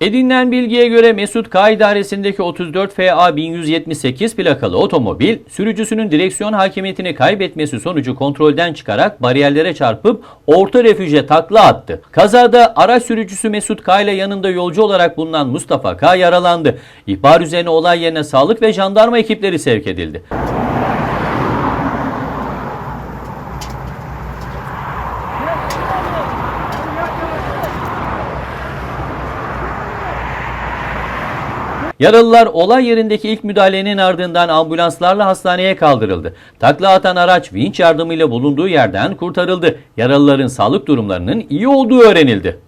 Edinilen bilgiye göre Mesut K idaresindeki 34 FA 1178 plakalı otomobil sürücüsünün direksiyon hakimiyetini kaybetmesi sonucu kontrolden çıkarak bariyerlere çarpıp orta refüje takla attı. Kazada araç sürücüsü Mesut K ile yanında yolcu olarak bulunan Mustafa K yaralandı. İhbar üzerine olay yerine sağlık ve jandarma ekipleri sevk edildi. Yaralılar olay yerindeki ilk müdahalenin ardından ambulanslarla hastaneye kaldırıldı. Takla atan araç vinç yardımıyla bulunduğu yerden kurtarıldı. Yaralıların sağlık durumlarının iyi olduğu öğrenildi.